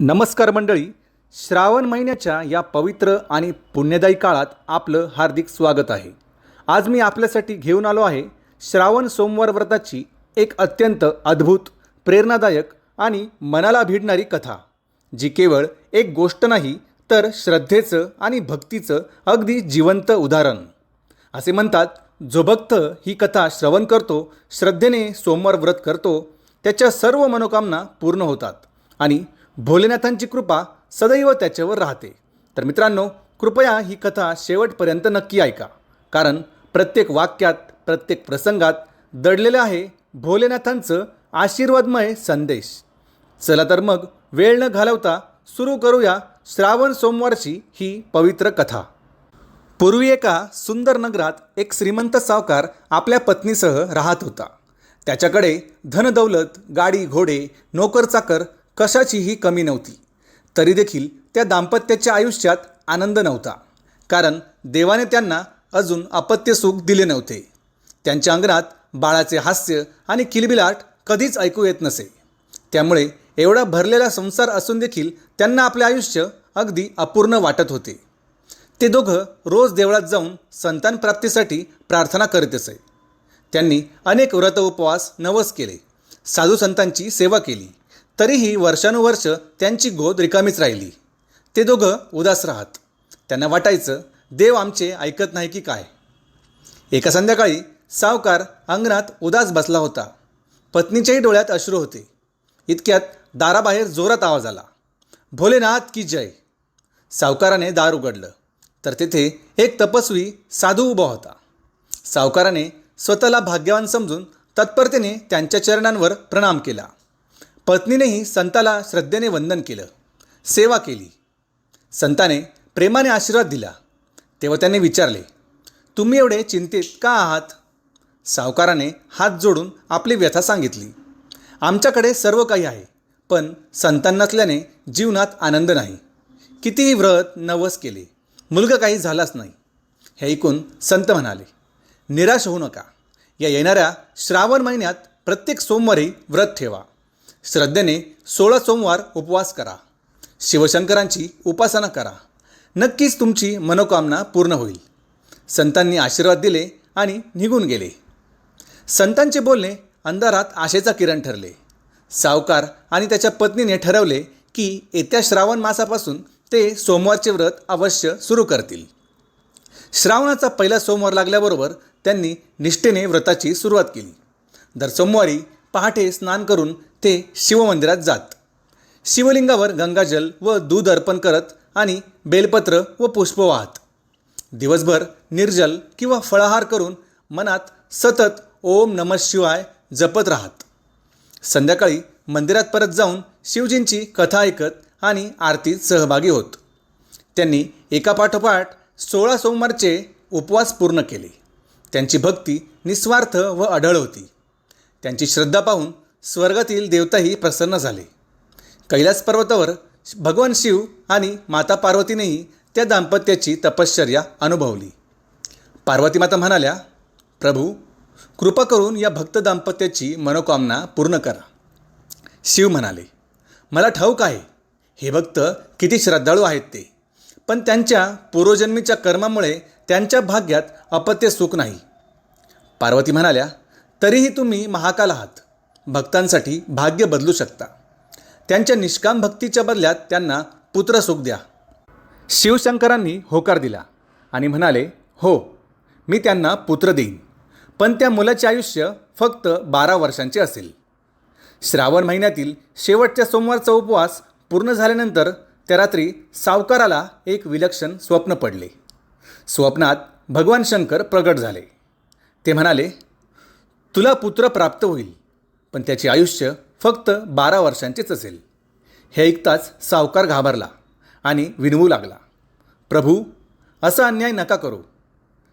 नमस्कार मंडळी. श्रावण महिन्याच्या या पवित्र आणि पुण्यदायी काळात आपलं हार्दिक स्वागत आहे. आज मी आपल्यासाठी घेऊन आलो आहे श्रावण सोमवार व्रताची एक अत्यंत अद्भुत प्रेरणादायक आणि मनाला भिडणारी कथा जी केवळ एक गोष्ट नाही तर श्रद्धेचं आणि भक्तीचं अगदी जिवंत उदाहरण. असे म्हणतात जो भक्त ही कथा श्रवण करतो श्रद्धेने सोमवार व्रत करतो त्याच्या सर्व मनोकामना पूर्ण होतात आणि भोलेनाथांची कृपा सदैव त्याच्यावर राहते. तर मित्रांनो कृपया ही कथा शेवटपर्यंत नक्की ऐका. कारण प्रत्येक वाक्यात प्रत्येक प्रसंगात दडलेलं आहे भोलेनाथांचं आशीर्वादमय संदेश. चला तर मग वेळ न घालवता सुरू करूया श्रावण सोमवारची ही पवित्र कथा. पूर्वी एका सुंदर नगरात एक श्रीमंत सावकार आपल्या पत्नीसह राहत होता. त्याच्याकडे धनदौलत गाडी घोडे नोकरचाकर कशाचीही कमी नव्हती. तरी देखील त्या दाम्पत्याच्या आयुष्यात आनंद नव्हता. कारण देवाने त्यांना अजून अपत्य सुख दिले नव्हते. त्यांच्या अंगणात बाळाचे हास्य आणि किलबिलाट कधीच ऐकू येत नसे. त्यामुळे एवढा भरलेला संसार असून देखील त्यांना आपले आयुष्य अगदी अपूर्ण वाटत होते. ते दोघं रोज देवळात जाऊन संतान प्राप्तीसाठी प्रार्थना करीत असे. त्यांनी अनेक व्रत उपवास नवस केले. साधू संतांची सेवा केली. तरीही वर्षानुवर्ष त्यांची गोद रिकामीच राहिली. ते दोघं उदास राहत. त्यांना वाटायचं देव आमचे ऐकत नाही की काय. एका संध्याकाळी सावकार अंगणात उदास बसला होता. पत्नीच्याही डोळ्यात अश्रू होते. इतक्यात दाराबाहेर जोरात आवाज आला. भोलेनाथ की जय. सावकाराने दार उघडलं. तर तेथे एक तपस्वी साधू उभा होता. सावकाराने स्वतःला भाग्यवान समजून तत्परतेने त्यांच्या चरणांवर प्रणाम केला. पत्नीनेही संताला श्रद्धेने वंदन केलं सेवा केली. संताने प्रेमाने आशीर्वाद दिला. तेव्हा त्यांनी विचारले तुम्ही एवढे चिंतित का आहात? सावकाराने हात जोडून आपली व्यथा सांगितली आमच्याकडे सर्व काही आहे पण संतान नसल्याने जीवनात आनंद नाही. कितीही व्रत नवस केले मुलगा काही झालाच नाही. हे ऐकून संत म्हणाले निराश होऊ नका. या येणाऱ्या श्रावण महिन्यात प्रत्येक सोमवारी व्रत ठेवा. श्रद्धेने सोळा सोमवार उपवास करा. शिवशंकरांची उपासना करा. नक्कीच तुमची मनोकामना पूर्ण होईल. संतांनी आशीर्वाद दिले आणि निघून गेले. संतांचे बोलणे अंधारात आशेचा किरण ठरले. सावकार आणि त्याच्या पत्नीने ठरवले की येत्या श्रावण मासापासून ते सोमवारचे व्रत अवश्य सुरू करतील. श्रावणाचा पहिला सोमवार लागल्याबरोबर त्यांनी निष्ठेने व्रताची सुरुवात केली. दर सोमवारी पहाटे स्नान करून ते शिवमंदिरात जात. शिवलिंगावर गंगाजल व दूध अर्पण करत आणि बेलपत्र व पुष्प वाहत. दिवसभर निर्जल किंवा फळाहार करून मनात सतत ओम नमः शिवाय जपत राहत. संध्याकाळी मंदिरात परत जाऊन शिवजींची कथा ऐकत आणि आरतीत सहभागी होत. त्यांनी एकापाठोपाठ सोळा सोमवारचे उपवास पूर्ण केले. त्यांची भक्ती निस्वार्थ व अढळ होती. त्यांची श्रद्धा पाहून स्वर्गातील देवताही प्रसन्न झाले. कैलास पर्वतावर भगवान शिव आणि माता पार्वतीनेही त्या दाम्पत्याची तपश्चर्या अनुभवली. पार्वती माता म्हणाल्या प्रभू कृपा करून या भक्त दाम्पत्याची मनोकामना पूर्ण करा. शिव म्हणाले मला ठाऊक आहे हे भक्त किती श्रद्धाळू आहेत ते. पण त्यांच्या पूर्वजन्मीच्या कर्मामुळे त्यांच्या भाग्यात अपत्य सुख नाही. पार्वती म्हणाल्या तरीही तुम्ही महाकाल आहात. भक्तांसाठी भाग्य बदलू शकता. त्यांच्या निष्काम भक्तीच्या बदल्यात त्यांना पुत्र सुख द्या. शिवशंकरांनी होकार दिला आणि म्हणाले हो मी त्यांना पुत्र देईन. पण त्या मुलाचे आयुष्य फक्त बारा वर्षांचे असेल. श्रावण महिन्यातील शेवटच्या सोमवारचा उपवास पूर्ण झाल्यानंतर त्या रात्री सावकाराला एक विलक्षण स्वप्न पडले. स्वप्नात भगवान शंकर प्रगट झाले. ते म्हणाले तुला पुत्र प्राप्त होईल पण त्याचे आयुष्य फक्त बारा वर्षांचेच असेल. हे ऐकताच सावकार घाबरला आणि विनवू लागला. प्रभू असा अन्याय नका करू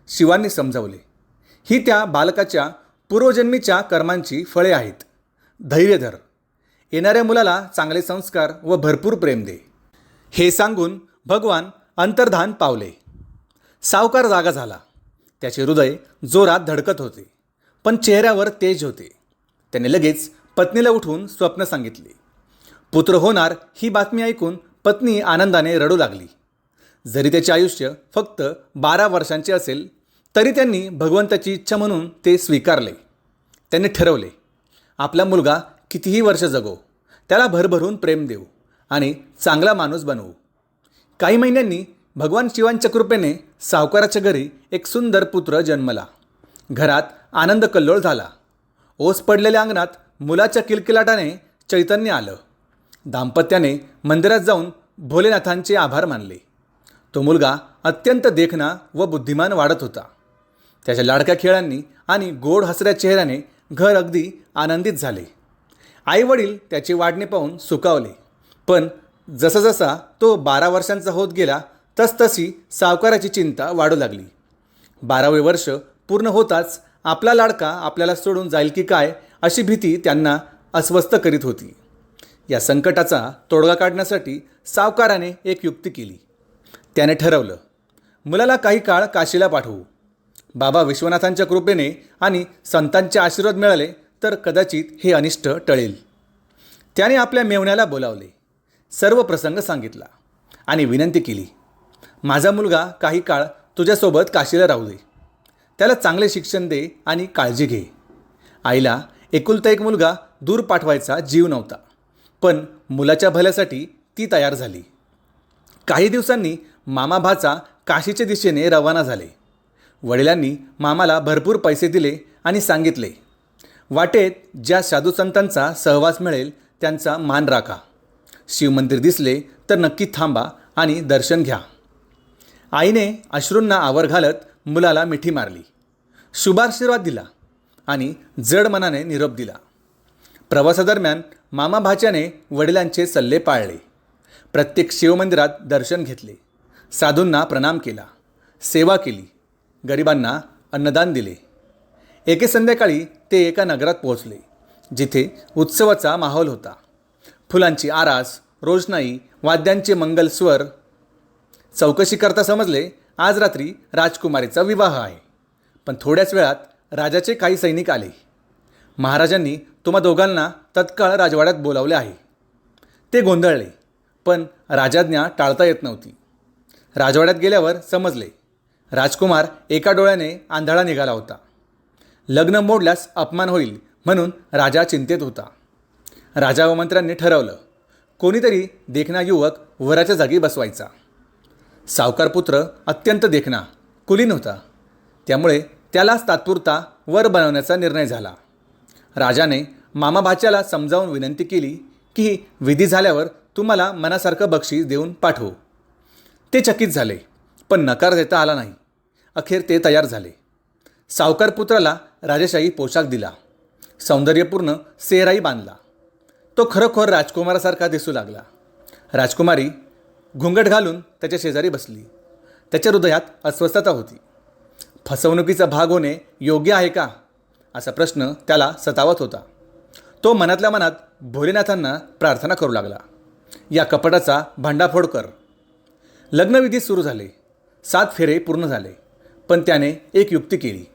शिवांनी समजावले. ही त्या बालकाच्या पूर्वजन्मीच्या कर्मांची फळे आहेत. धैर्य धर. येणाऱ्या मुलाला चांगले संस्कार व भरपूर प्रेम दे. हे सांगून भगवान अंतर्धान पावले. सावकार जागा झाला. त्याचे हृदय जोरात धडकत होते. पण चेहऱ्यावर तेज होते. त्याने लगेच पत्नीला उठवून स्वप्न सांगितले. पुत्र होणार ही बातमी ऐकून पत्नी आनंदाने रडू लागली. जरी त्याचे आयुष्य फक्त बारा वर्षांचे असेल तरी त्यांनी भगवंताची इच्छा म्हणून ते स्वीकारले. त्यांनी ठरवले आपला मुलगा कितीही वर्ष जगो त्याला भरभरून प्रेम देऊ आणि चांगला माणूस बनवू. काही महिन्यांनी भगवान शिवांच्या कृपेने सावकाराच्या घरी एक सुंदर पुत्र जन्मला. घरात आनंद कल्लोळ झाला. ओस पडलेल्या अंगणात मुलाच्या किलकिलाटाने चैतन्य आलं. दाम्पत्याने मंदिरात जाऊन भोलेनाथांचे आभार मानले. तो मुलगा अत्यंत देखणा व बुद्धिमान वाढत होता. त्याच्या लाडक्या खेळांनी आणि गोड हसऱ्या चेहऱ्याने घर अगदी आनंदित झाले. आईवडील त्याचे वाढणे पाहून सुकावले पण जसजसा तो बारा वर्षांचा होत गेला तसतशी सावकाराची चिंता वाढू लागली. बारावे वर्ष पूर्ण होताच आपला लाडका आपल्याला सोडून जाईल की काय अशी भीती त्यांना अस्वस्थ करीत होती. या संकटाचा तोडगा काढण्यासाठी सावकाराने एक युक्ती केली. त्याने ठरवलं मुलाला काही काळ काशीला पाठवू. बाबा विश्वनाथांच्या कृपेने आणि संतांचे आशीर्वाद मिळाले तर कदाचित हे अनिष्ट टळेल. त्याने आपल्या मेवण्याला बोलावले. सर्व प्रसंग सांगितला आणि विनंती केली माझा मुलगा काही काळ तुझ्यासोबत काशीला राहू दे. त्याला चांगले शिक्षण दे आणि काळजी घे. आईला एकुलता एक मुलगा दूर पाठवायचा जीव नव्हता पण मुलाच्या भल्यासाठी ती तयार झाली. काही दिवसांनी मामा भाचा काशीच्या दिशेने रवाना झाले. वडिलांनी मामाला भरपूर पैसे दिले आणि सांगितले वाटेत ज्या साधूसंतांचा सहवास मिळेल त्यांचा मान राखा. शिवमंदिर दिसले तर नक्की थांबा आणि दर्शन घ्या. आईने अश्रूंना आवर घालत मुलाला मिठी मारली. शुभाशीर्वाद दिला आणि जड मनाने निरोप दिला. प्रवासादरम्यान मामा भाच्याने वडिलांचे सल्ले पाळले. प्रत्येक शिवमंदिरात दर्शन घेतले. साधूंना प्रणाम केला. सेवा केली. गरिबांना अन्नदान दिले. एके संध्याकाळी ते एका नगरात पोहोचले जिथे उत्सवाचा माहोल होता. फुलांची आरास रोषणाई वाद्यांचे मंगल स्वर चौकशी करता समजले आज रात्री राजकुमारीचा विवाह आहे. पण थोड्याच वेळात राजाचे काही सैनिक आले. महाराजांनी तुम्हा दोघांना तत्काळ राजवाड्यात बोलावले आहे. ते गोंधळले पण राजाज्ञा टाळता येत नव्हती. राजवाड्यात गेल्यावर समजले राजकुमार एका डोळ्याने आंधळा निघाला होता. लग्न मोडल्यास अपमान होईल म्हणून राजा चिंतेत होता. राजा व मंत्र्यांनी ठरवलं कोणीतरी देखणा युवक वराच्या जागी बसवायचा. सावकार पुत्र अत्यंत देखणा कुलीन होता. त्यामुळे त्यालाच तात्पुरता वर बनवण्याचा निर्णय झाला. राजाने मामाभाच्याला समजावून विनंती केली की विधी झाल्यावर तुम्हाला मनासारखं बक्षीस देऊन पाठवू. ते चकित झाले पण नकार देता आला नाही. अखेर ते तयार झाले. सावकार पुत्राला राजेशाही पोशाख दिला. सौंदर्यपूर्ण सेहराई बांधला. तो खरोखर राजकुमारासारखा दिसू लागला. राजकुमारी घुंगट घालून त्याच्या शेजारी बसली. त्याच्या हृदयात अस्वस्थता होती. फसवणुकीचा भाग होणे योग्य आहे का? असा प्रश्न त्याला सतावत होता. तो मनातल्या मनात भोलेनाथांना प्रार्थना करू लागला. या कपटाचा भांडाफोड कर. लग्नविधी सुरू झाले. सात फेरे पूर्ण झाले. पण त्याने एक युक्ती केली.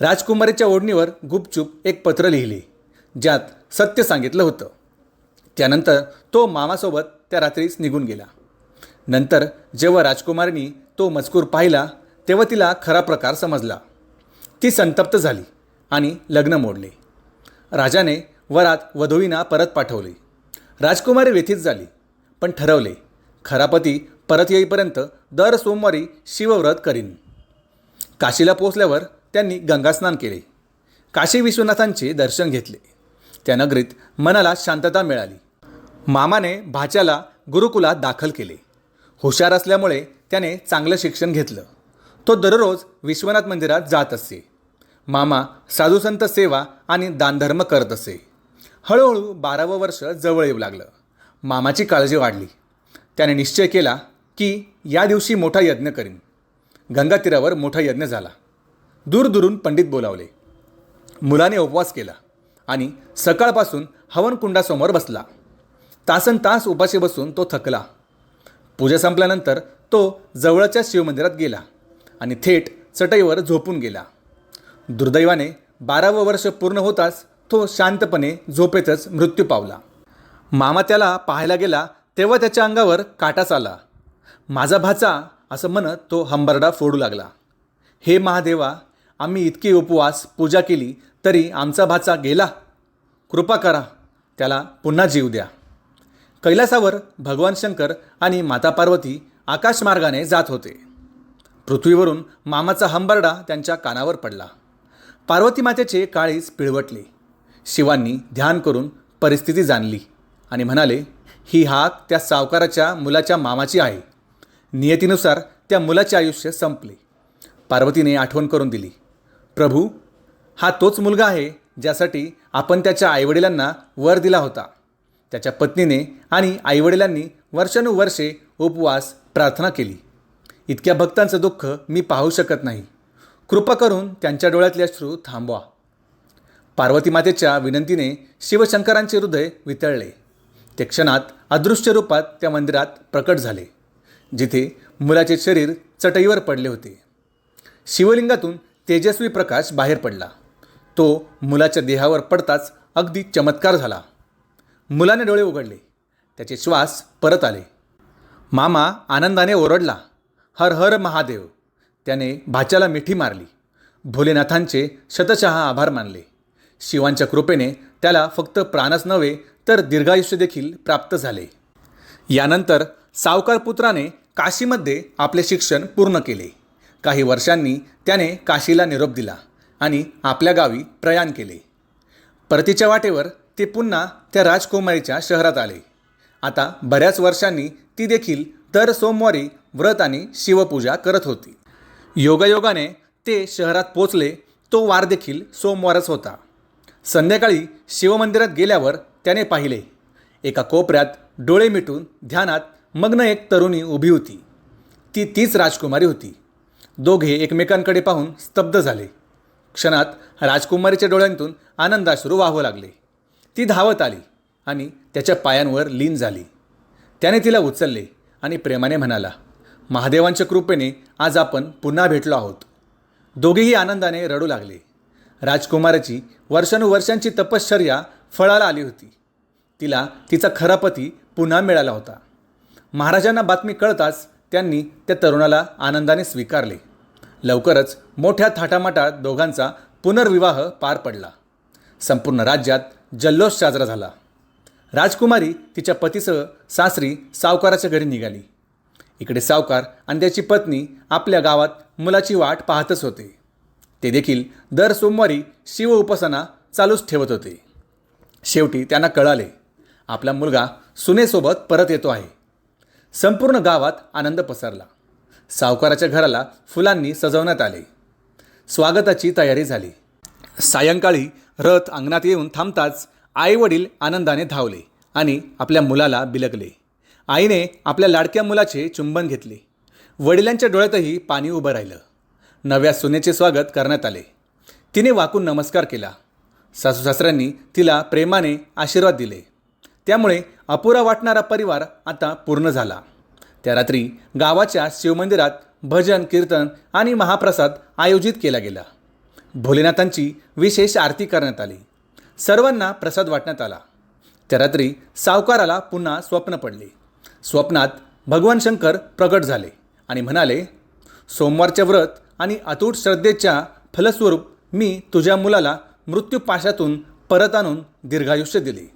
राजकुमारीच्या ओढणीवर गुपचूप एक पत्र लिहिले. ज्यात सत्य सांगितलं होतं. त्यानंतर तो मामासोबत त्या रात्रीच निघून गेला. नंतर जेव्हा राजकुमारीनी तो मजकूर पाहिला तेव्हा तिला खरा प्रकार समजला. ती संतप्त झाली आणि लग्न मोडले. राजाने वरात वधूईना परत पाठवले. राजकुमारी व्यथित झाली पण ठरवले खरा पती परत येईपर्यंत दर सोमवारी शिवव्रत करीन. काशीला पोचल्यावर त्यांनी गंगास्नान केले. काशी विश्वनाथांचे दर्शन घेतले. त्या नगरीत मनाला शांतता मिळाली. मामाने भाच्याला गुरुकुलात दाखल केले. हुशार असल्यामुळे त्याने चांगलं शिक्षण घेतलं. तो दररोज विश्वनाथ मंदिरात जात असे. मामा साधुसंत सेवा आणि दानधर्म करत असे. हळूहळू बारावं वर्ष जवळ येऊ लागलं. मामाची काळजी वाढली. त्याने निश्चय केला की या दिवशी मोठा यज्ञ करीन. गंगातीरावर मोठा यज्ञ झाला. दूरदूरून पंडित बोलावले. मुलाने उपवास केला आणि सकाळपासून हवनकुंडासमोर बसला. तासन तास उपाशी बसून तो थकला. पूजा संपल्यानंतर तो जवळच्या शिवमंदिरात गेला. आणि थेट चटईवर झोपून गेला. दुर्दैवाने बारावं वर्ष पूर्ण होताच तो शांतपणे झोपेतच मृत्यू पावला. मामा त्याला पाहायला गेला तेव्हा त्याच्या अंगावर काटाच आला. माझा भाचा असं म्हणत तो हंबरडा फोडू लागला. हे महादेवा आम्ही इतकी उपवास पूजा केली तरी आमचा भाचा गेला. कृपा करा त्याला पुन्हा जीव द्या. कैलासावर भगवान शंकर आणि माता पार्वती आकाशमार्गाने जात होते. पृथ्वीवरून मामाचा हंबरडा त्यांच्या कानावर पडला. पार्वती मातेचे काळीच पिळवटले. शिवांनी ध्यान करून परिस्थिती जाणली आणि म्हणाले ही हाक त्या सावकाराच्या मुलाच्या मामाची आहे. नियतीनुसार त्या मुलाचे आयुष्य संपले. पार्वतीने आठवण करून दिली. प्रभू हा तोच मुलगा आहे ज्यासाठी आपण त्याच्या आईवडिलांना वर दिला होता. त्याच्या पत्नीने आणि आईवडिलांनी वर्षानुवर्षे उपवास प्रार्थना केली. इतक्या भक्तांचं दुःख मी पाहू शकत नाही. कृपा करून त्यांच्या डोळ्यातले अश्रू थांबवा. पार्वती मातेच्या विनंतीने शिवशंकरांचे हृदय वितळले. ते क्षणात अदृश्य रूपात त्या मंदिरात प्रकट झाले जिथे मुलाचे शरीर चटईवर पडले होते. शिवलिंगातून तेजस्वी प्रकाश बाहेर पडला. तो मुलाच्या देहावर पडताच अगदी चमत्कार झाला. मुलाने डोळे उघडले. त्याचे श्वास परत आले. मामा आनंदाने ओरडला. हर हर महादेव. त्याने भाच्याला मिठी मारली. भोलेनाथांचे शतशः आभार मानले. शिवांच्या कृपेने त्याला फक्त प्राणच नव्हे तर दीर्घायुष्य देखील प्राप्त झाले. यानंतर सावकार पुत्राने काशीमध्ये आपले शिक्षण पूर्ण केले. काही वर्षांनी त्याने काशीला निरोप दिला आणि आपल्या गावी प्रयाण केले. परतीच्या वाटेवर ते पुन्हा त्या राजकुमारीच्या शहरात आले. आता बऱ्याच वर्षांनी ती देखील दर सोमवारी व्रत आणि शिवपूजा करत होती. योगायोगाने ते शहरात पोचले तो वार देखील सोमवारच होता. संध्याकाळी शिवमंदिरात गेल्यावर त्याने पाहिले एका कोपऱ्यात डोळे मिटून ध्यानात मग्न एक तरुणी उभी होती. ती तीच राजकुमारी होती. दोघे एकमेकांकडे पाहून स्तब्ध झाले. क्षणात राजकुमारीच्या डोळ्यांतून आनंदाश्रू वाहू लागले. ती धावत आली आणि त्याच्या पायांवर लीन झाली. त्याने तिला उचलले. आणि प्रेमाने म्हणाला महादेवांच्या कृपेने आज आपण पुन्हा भेटलो आहोत. दोघेही आनंदाने रडू लागले. राजकुमाराची वर्षानुवर्षांची तपश्चर्या फळाला आली होती. तिला तिचा खरा पती पुन्हा मिळाला होता. महाराजांना बातमी कळताच त्यांनी त्या तरुणाला आनंदाने स्वीकारले. लवकरच मोठ्या थाटामाटात दोघांचा पुनर्विवाह पार पडला. संपूर्ण राज्यात जल्लोष साजरा झाला. राजकुमारी तिच्या पतीसह सासरी सावकाराच्या घरी निघाली. इकडे सावकार आणि त्याची पत्नी आपल्या गावात मुलाची वाट पाहतच होते. ते देखील दर सोमवारी शिव उपासना चालूच ठेवत होते. शेवटी त्यांना कळाले आपला मुलगा सुनेसोबत परत येतो आहे. संपूर्ण गावात आनंद पसरला. सावकाराच्या घराला फुलांनी सजवण्यात आले. स्वागताची तयारी झाली. सायंकाळी रथ अंगणात येऊन थांबताच आईवडील आनंदाने धावले आणि आपल्या मुलाला बिलगले. आईने आपल्या लाडक्या मुलाचे चुंबन घेतले. वडिलांच्या डोळ्यातही पाणी उभं राहिलं. नव्या सुनेचे स्वागत करण्यात आले. तिने वाकून नमस्कार केला. सासू सासऱ्यांनी तिला प्रेमाने आशीर्वाद दिले. त्यामुळे अपुरा वाटणारा परिवार आता पूर्ण झाला. त्या रात्री गावाच्या शिवमंदिरात भजन कीर्तन आणि महाप्रसाद आयोजित केला गेला. भोलेनाथांची विशेष आरती करण्यात आली. सर्वांना प्रसाद वाटण्यात आला. त्या रात्री सावकाराला पुन्हा स्वप्न पडले. स्वप्नात भगवान शंकर प्रगट झाले आणि म्हणाले सोमवारचे व्रत आणि अतूट श्रद्धेच्या फलस्वरूप मी तुझ्या मुलाला मृत्यूपाशातून परत आणून दीर्घायुष्य दिले.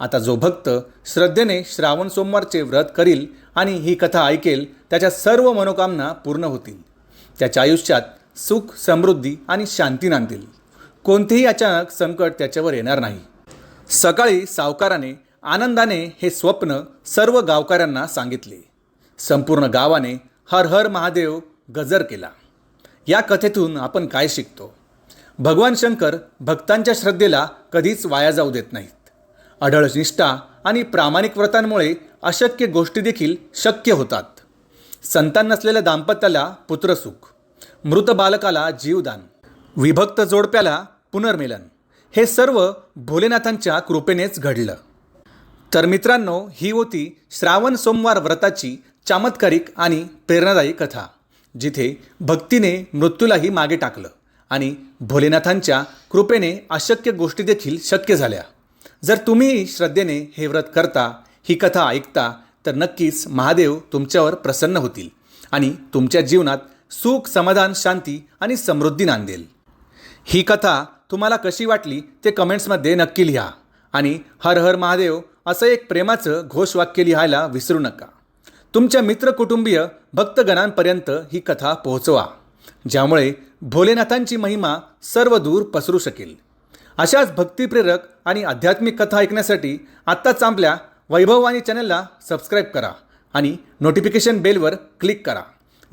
आता जो भक्त श्रद्धेने श्रावण सोमवारचे व्रत करील आणि ही कथा ऐकेल त्याच्या सर्व मनोकामना पूर्ण होतील. त्याच्या आयुष्यात सुख समृद्धी आणि शांती नांदतील कोणतेही अचानक संकट त्याच्यावर येणार नाही. सकाळी सावकाराने आनंदाने हे स्वप्न सर्व गावकऱ्यांना सांगितले. संपूर्ण गावाने हर हर महादेव गजर केला. या कथेतून आपण काय शिकतो? भगवान शंकर भक्तांच्या श्रद्धेला कधीच वाया जाऊ देत नाहीत. अढळ निष्ठा आणि प्रामाणिक व्रतांमुळे अशक्य गोष्टी देखील शक्य होतात. संतान नसलेल्या दाम्पत्याला पुत्रसुख मृत बालकाला जीवदान विभक्त जोडप्याला पुनर्मिलन. हे सर्व भोलेनाथांच्या कृपेनेच घडलं. तर मित्रांनो ही होती श्रावण सोमवार व्रताची चमत्कारिक आणि प्रेरणादायी कथा जिथे भक्तीने मृत्यूलाही मागे टाकलं आणि भोलेनाथांच्या कृपेने अशक्य गोष्टी देखील शक्य झाल्या. जर तुम्ही श्रद्धेने हे व्रत करता ही कथा ऐकता तर नक्कीच महादेव तुमच्यावर प्रसन्न होतील आणि तुमच्या जीवनात सुख समाधान शांती आणि समृद्धी नांदेल. ही कथा तुम्हाला कशी वाटली ते कमेंट्समध्ये नक्की लिहा. आणि हर हर महादेव असं एक प्रेमाचं घोषवाक्य लिहायला विसरू नका. तुमच्या मित्र कुटुंबीय भक्तगणांपर्यंत ही कथा पोहोचवा ज्यामुळे भोलेनाथांची महिमा सर्व दूर पसरू शकेल. अशाच भक्तिप्रेरक आणि आध्यात्मिक कथा ऐकण्यासाठी आत्ताच आपल्या वैभववाणी चॅनलला सबस्क्राईब करा आणि नोटिफिकेशन बेलवर क्लिक करा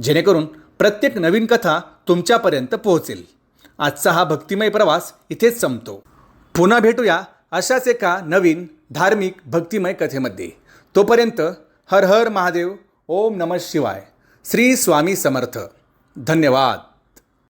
जेणेकरून प्रत्येक नवीन कथा तुमच्यापर्यंत पोहोचेल. आजचा हा भक्तिमय प्रवास इथेच संपतो. पुन्हा भेटूया अशाच एका नवीन धार्मिक भक्तिमय कथेमध्ये. तोपर्यंत हर हर महादेव ओम नमः शिवाय. श्री स्वामी समर्थ. धन्यवाद.